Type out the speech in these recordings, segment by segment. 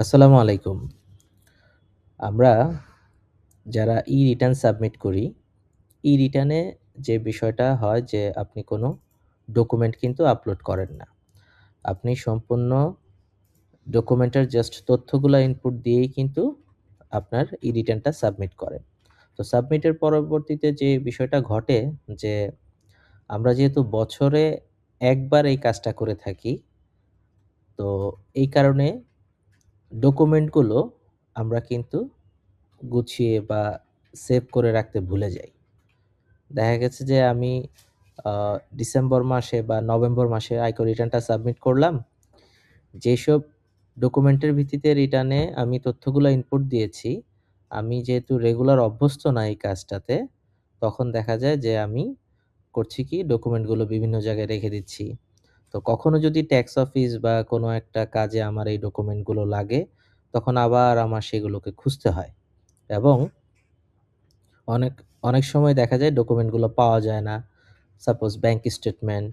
আসসালামু আলাইকুম। আমরা যারা ই-রিটার্ন সাবমিট করি, ই-রিটার্নে যে বিষয়টা হয় যে আপনি কোনো ডকুমেন্ট কিন্তু আপলোড করেন না। আপনি সম্পূর্ণ ডকুমেন্টের জাস্ট তথ্যগুলো ইনপুট দিয়েই কিন্তু আপনার ই-রিটার্নটা সাবমিট করেন। তো সাবমিটের পরবর্তীতে যে বিষয়টা ঘটে যে আমরা যেহেতু বছরে একবার এই কাজটা করে থাকি, তো এই কারণে ডকুমেন্টগুলো আমরা কিন্তু গুছিয়ে বা সেভ করে রাখতে ভুলে যাই। দেখা গেছে যে আমি ডিসেম্বর মাসে বা নভেম্বর মাসে আয়কর রিটার্নটা সাবমিট করলাম। যেসব ডকুমেন্টের ভিত্তিতে রিটার্নে আমি তথ্যগুলো ইনপুট দিয়েছি, আমি যেহেতু রেগুলার অভ্যস্ত না এই কাজটাতে, তখন দেখা যায় যে আমি করছি কি ডকুমেন্টগুলো বিভিন্ন জায়গায় রেখে দিচ্ছি। তো কখনো যদি ট্যাক্স অফিস বা কোনো একটা কাজে আমার এই ডকুমেন্টগুলো লাগে, তখন আবার আমার সেগুলোকে খুঁজতে হয় এবং অনেক অনেক সময় দেখা যায় ডকুমেন্টগুলো পাওয়া যায় না। Suppose bank statement,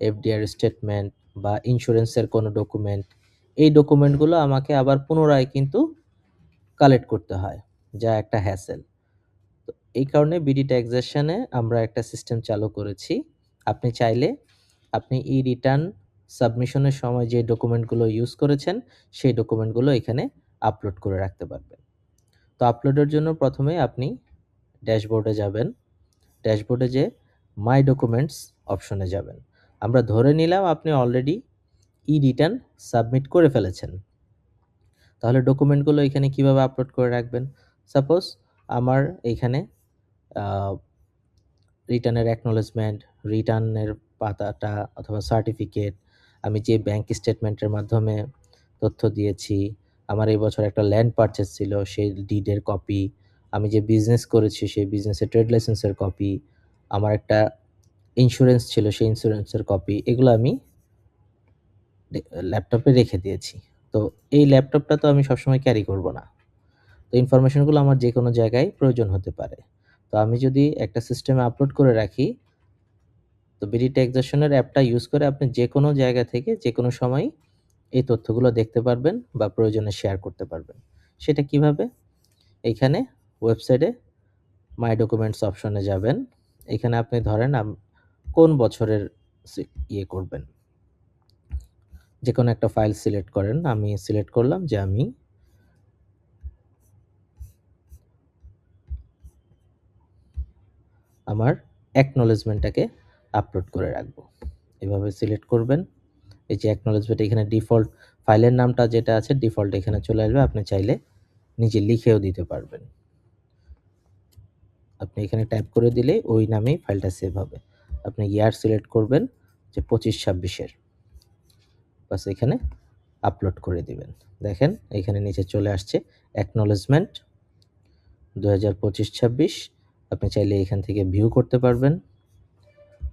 FDR statement বা ইন্স্যুরেন্সের কোনো ডকুমেন্ট, এই ডকুমেন্টগুলো আমাকে আবার পুনরায় কিন্তু কালেক্ট করতে হয়, যা একটা হ্যাসেল। তো এই কারণে বিডি ট্যাক্সেশনে আমরা একটা সিস্টেম চালু করেছি। আপনি চাইলে আপনি ই-রিটার্ন সাবমিশনের সময় যে ডকুমেন্টগুলো ইউজ করেছেন, সেই ডকুমেন্টগুলো এখানে আপলোড করে রাখতে পারবেন। তো আপলোডের জন্য প্রথমে আপনি ড্যাশবোর্ডে যাবেন। ড্যাশবোর্ডে যে মাই ডকুমেন্টস অপশনে যাবেন। আমরা ধরে নিলাম আপনি অলরেডি ই-রিটার্ন সাবমিট করে ফেলেছেন। তাহলে ডকুমেন্টগুলো এখানে কীভাবে আপলোড করে রাখবেন? সাপোজ আমার এইখানে রিটার্নের অ্যাকনোলেজমেন্ট, রিটার্নের পাতাটা অথবা সার্টিফিকেট, আমি যে ব্যাংক স্টেটমেন্টের মাধ্যমে তথ্য দিয়েছি, আমার এই বছর একটা ল্যান্ড পারচেস ছিল, সেই ডিডের কপি, আমি যে বিজনেস করেছি সেই বিজনেসের ট্রেড লাইসেন্সের কপি, আমার একটা ইন্স্যুরেন্স ছিল সেই ইন্স্যুরেন্সের কপি, এগুলো আমি ল্যাপটপে রেখে দিয়েছি। তো এই ল্যাপটপটা তো আমি সবসময় ক্যারি করব না। তো ইনফরমেশনগুলো আমার যে কোনো জায়গায় প্রয়োজন হতে পারে। তো আমি যদি একটা সিস্টেমে আপলোড করে রাখি, তো বিডি ট্যাক্সেশনের অ্যাপটা ইউজ করে আপনি যে কোনো জায়গা থেকে যে কোনো সময় এই তথ্যগুলো দেখতে পারবেন বা প্রয়োজনে শেয়ার করতে পারবেন। সেটা কীভাবে? এইখানে ওয়েবসাইটে মাই ডকুমেন্টস অপশনে যাবেন। এখানে আপনি ধরেন কোন বছরের ইয়ে করবেন। যে কোনো একটা ফাইল সিলেক্ট করেন। আমি সিলেক্ট করলাম যে আমি আমার অ্যাকনোলেজমেন্টটাকে আপলোড করে রাখব। এভাবে সিলেক্ট করবেন। এই যে অ্যাকনোলেজমেন্ট এখানে ডিফল্ট ফাইলের নামটা যেটা আছে ডিফল্ট এখানে চলে আসবে। আপনি চাইলে নিজে লিখেও দিতে পারবেন। আপনি এখানে টাইপ করে দিলে ওই নামেই ফাইলটা সেভ হবে। আপনি ইয়ার সিলেক্ট করবেন যে পঁচিশ ছাব্বিশের বাস এখানে আপলোড করে দিবেন। দেখেন এখানে নিচে চলে আসছে অ্যাকনোলেজমেন্ট ২০২৫-২৬ আপনি চাইলে এখান থেকে ভিউ করতে পারবেন।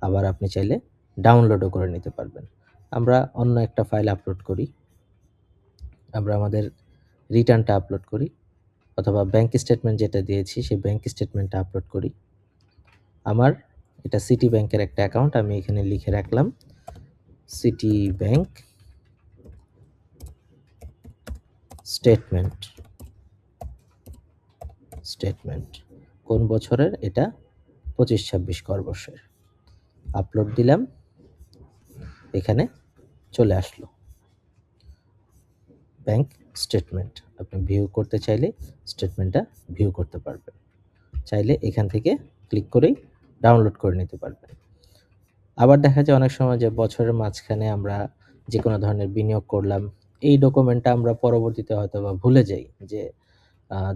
আবার আপনি চাইলে ডাউনলোডও করে নিতে পারবেন। আমরা অন্য একটা ফাইল আপলোড করি। আমরা আমাদের রিটার্নটা আপলোড করি অথবা ব্যাংক স্টেটমেন্ট যেটা দিয়েছি সেই ব্যাংক স্টেটমেন্টটা আপলোড করি। আমার এটা সিটি ব্যাংকের একটা অ্যাকাউন্ট আমি এখানে লিখে রাখলাম। সিটি ব্যাংক স্টেটমেন্ট স্টেটমেন্ট কোন বছরের? এটা ২৫-২৬ করবর্ষের। আপলোড দিলাম। এখানে চলে আসলো। Bank statement. আপনি ভিউ করতে চাইলে স্টেটমেন্টটা ভিউ করতে পারবেন। চাইলে এখান থেকে ক্লিক করেই ডাউনলোড করে নিতে পারবেন। আবার দেখা যায় অনেক সময় যে বছরের মাঝখানে আমরা যে কোনো ধরনের বিনিয়োগ করলাম। এই ডকুমেন্টটা আমরা পরবর্তীতে হয়তো বা ভুলে যাই যে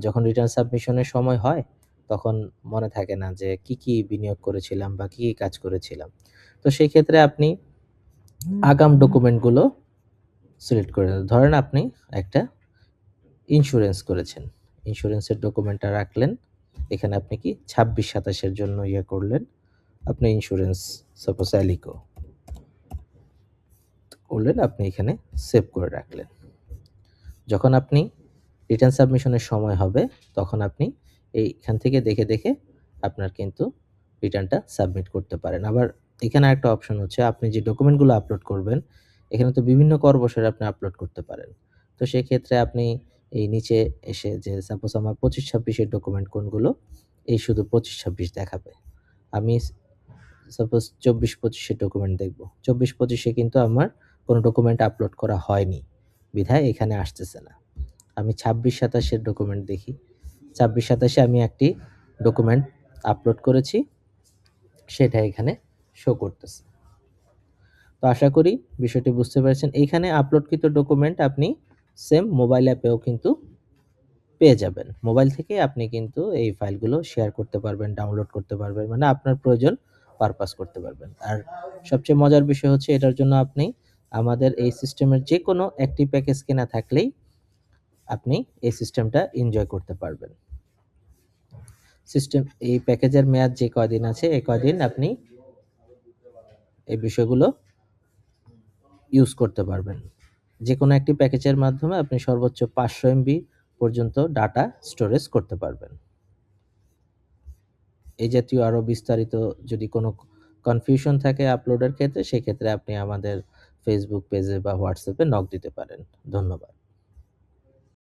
যখন রিটার্ন সাবমিশনের সময় হয়, তখন মনে থাকে না যে কি, কি বিনিয়োগ করেছিলাম বা কি, কি কাজ করেছিলাম। তো সেই ক্ষেত্রে আপনি আগাম ডকুমেন্টগুলো সিলেক্ট করে। ধরেন আপনি একটা ইন্স্যুরেন্স করেছেন। ইন্স্যুরেন্সের ডকুমেন্টটা রাখলেন। এখানে আপনি কি ২৬-২৭ এর জন্য ইয়ে করলেন। আপনি ইন্স্যুরেন্স সাপোজ অ্যালিকো করলেন, আপনি এখানে সেভ করে রাখলেন। যখন আপনি রিটার্ন সাবমিশনের সময় হবে, তখন আপনি এইখান থেকে দেখে, দেখে আপনার কিন্তু রিটার্নটা সাবমিট করতে পারেন। আবার এখানে আরেকটা অপশন হচ্ছে আপনি যে ডকুমেন্টগুলো আপলোড করবেন, এখানে তো বিভিন্ন কর আপনি আপলোড করতে পারেন। তো সেক্ষেত্রে আপনি এই নিচে এসে যে সাপোজ আমার পঁচিশ ছাব্বিশের ডকুমেন্ট কোনগুলো এই শুধু পঁচিশ ছাব্বিশ দেখাবে। আমি সাপোজ চব্বিশ পঁচিশের ডকুমেন্ট দেখব। চব্বিশ পঁচিশে কিন্তু আমার কোনো ডকুমেন্ট আপলোড করা হয়নি। বিধায় এখানে আসতেছে না। আমি ছাব্বিশ সাতাশের ডকুমেন্ট দেখি। ছাব্বিশ সাতাশে আমি একটি ডকুমেন্ট আপলোড করেছি। সেটা এখানে শো করতেছে। তো আশা করি বিষয়টি বুঝতে পেরেছেন। এইখানে আপলোডকৃত ডকুমেন্ট আপনি সেম মোবাইল অ্যাপেও কিন্তু পেয়ে যাবেন। মোবাইল থেকে আপনি কিন্তু এই ফাইলগুলো শেয়ার করতে পারবেন ডাউনলোড করতে পারবেন মানে আপনার প্রয়োজন পারপাস করতে পারবেন। আর সবচেয়ে মজার বিষয় হচ্ছে এটার জন্য আপনি আমাদের এই সিস্টেমের যে কোনো একটি প্যাকেজ কেনা থাকলেই আপনি এই সিস্টেমটা এনজয় করতে পারবেন। সিস্টেম এই প্যাকেজের মেয়াদ যে কয়দিন আছে, এই কয়দিন আপনি এই বিষয়গুলো ইউজ করতে পারবেন। যে কোনো একটি প্যাকেজের মাধ্যমে আপনি সর্বোচ্চ পাঁচশো এমবি পর্যন্ত ডাটা স্টোরেজ করতে পারবেন। এই জাতীয় আরও বিস্তারিত যদি কোনো কনফিউশন থাকে আপলোডের ক্ষেত্রে, সেক্ষেত্রে আপনি আমাদের ফেসবুক পেজে বা হোয়াটসঅ্যাপে নক দিতে পারেন। ধন্যবাদ।